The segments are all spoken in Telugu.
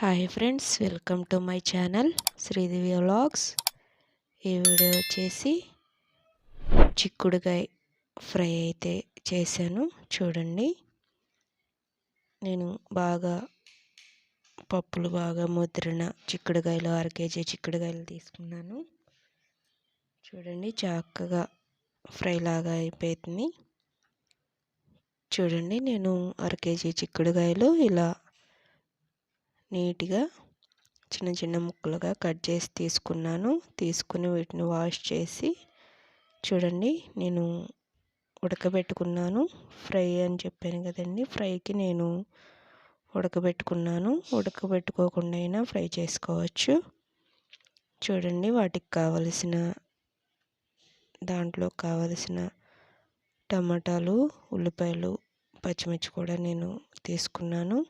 Hi friends welcome to my channel Sridevi vlogs ఈ వీడియో వచ్చేసి చిక్కుడుకాయ ఫ్రై అయితే చేశాను చూడండి. నేను బాగా పప్పులు బాగా ముద్రిన చిక్కుడుకాయలు అర కేజీ చిక్కుడుకాయలు తీసుకున్నాను. చూడండి చక్కగా ఫ్రై లాగా అయిపోయింది. చూడండి నేను అర కేజీ చిక్కుడుకాయలు ఇలా నీట్గా చిన్న చిన్న ముక్కలుగా కట్ చేసి తీసుకున్నాను. తీసుకుని వీటిని వాష్ చేసి చూడండి నేను ఉడకబెట్టుకున్నాను. ఫ్రై అని చెప్పాను కదండి ఫ్రైకి నేను ఉడకబెట్టుకున్నాను. ఉడకబెట్టుకోకుండా అయినా ఫ్రై చేసుకోవచ్చు. చూడండి వాటికి కావలసిన దాంట్లో కావలసిన టమాటాలు ఉల్లిపాయలు పచ్చిమిర్చి కూడా నేను తీసుకున్నాను.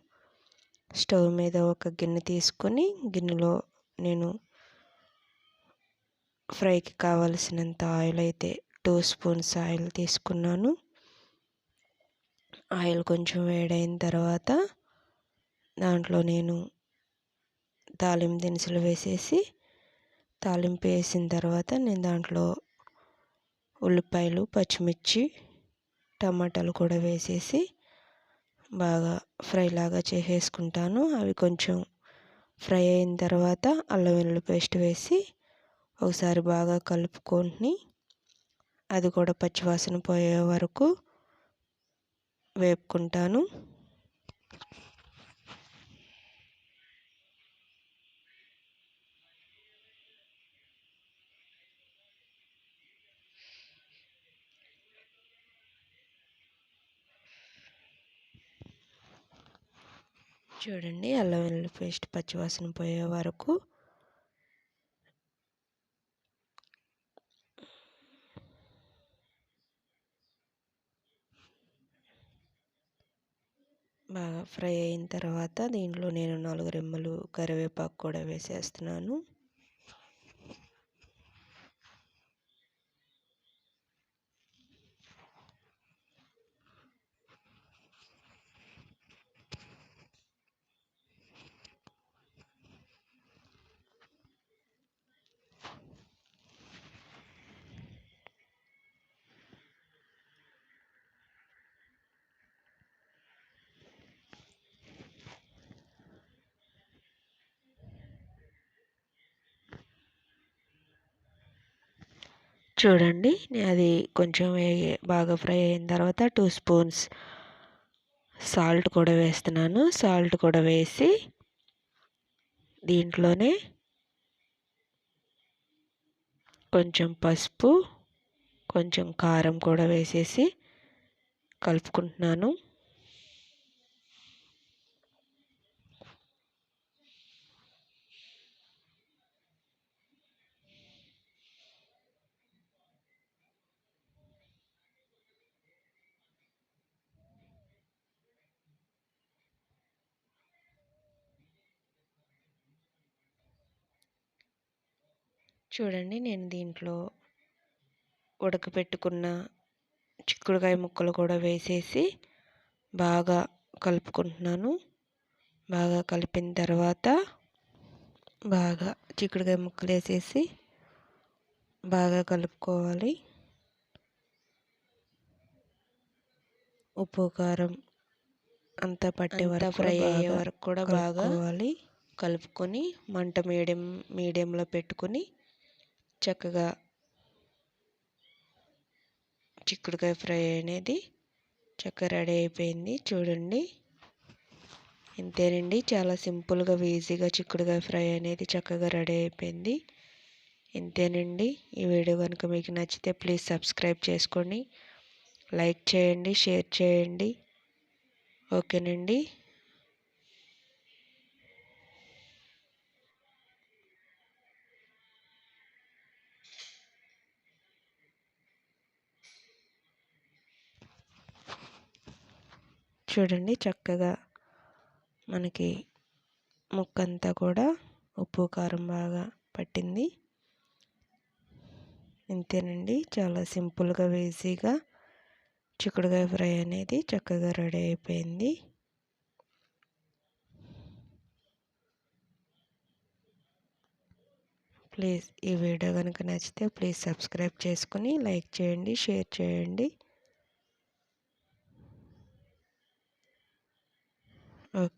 స్టవ్ మీద ఒక గిన్నె తీసుకొని గిన్నెలో నేను ఫ్రైకి కావలసినంత ఆయిల్ అయితే టూ స్పూన్స్ ఆయిల్ తీసుకున్నాను. ఆయిల్ కొంచెం వేడైన తర్వాత దాంట్లో నేను తాలింపు దినుసులు వేసేసి తాలింపు వేసిన తర్వాత నేను దాంట్లో ఉల్లిపాయలు పచ్చిమిర్చి టమాటాలు కూడా వేసేసి బాగా ఫ్రై లాగా చేసేసుకుంటాను. అవి కొంచెం ఫ్రై అయిన తర్వాత అల్లం వెల్లుల్లి పేస్ట్ వేసి ఒకసారి బాగా కలుపుకొని అది కూడా పచ్చివాసన పోయే వరకు వేపుకుంటాను. చూడండి అల్లం వెల్లుల్లి పేస్ట్ పచ్చివాసన పోయే వరకు. బాగా ఫ్రై అయిన తర్వాత దీంట్లో నేను నాలుగు రెమ్మలు కరివేపాకు కూడా వేసేస్తున్నాను. చూడండి. అది కొంచెం బాగా ఫ్రై అయిన తర్వాత టూ స్పూన్స్ సాల్ట్ కూడా వేస్తున్నాను. సాల్ట్ కూడా వేసి దీంట్లోనే కొంచెం పసుపు కొంచెం కారం కూడా వేసేసి కలుపుకుంటున్నాను. చూడండి నేను దీంట్లో ఉడకపెట్టుకున్న చిక్కుడుకాయ ముక్కలు కూడా వేసేసి బాగా కలుపుకుంటున్నాను. బాగా కలిపిన తర్వాత బాగా చిక్కుడుకాయ ముక్కలు వేసేసి బాగా కలుపుకోవాలి. ఉప్పు కారం అంతా పట్టే వరకు ఫ్రై అయ్యే వరకు కూడా బాగా కలుపుకొని మంట మీడియం మీడియంలో పెట్టుకొని చక్కగా చిక్కుడుకాయ ఫ్రై అనేది చక్కగా రెడీ అయిపోయింది. చూడండి. ఇంతేనండి. చాలా సింపుల్గా ఈజీగా చిక్కుడుకాయ ఫ్రై అనేది చక్కగా రెడీ అయిపోయింది. ఇంతేనండి. ఈ వీడియో కనుక మీకు నచ్చితే ప్లీజ్ సబ్స్క్రైబ్ చేసుకోండి. లైక్ చేయండి షేర్ చేయండి. ఓకేనండి. చూడండి చక్కగా మనకి ముక్కంతా కూడా ఉప్పు కారం బాగా పట్టింది. ఇంతేనండి. చాలా సింపుల్గా వేసీగా చిక్కుడుకాయ ఫ్రై అనేది చక్కగా రెడీ అయిపోయింది. ప్లీజ్ ఈ వీడియో కనుక నచ్చితే ప్లీజ్ సబ్స్క్రైబ్ చేసుకుని లైక్ చేయండి షేర్ చేయండి.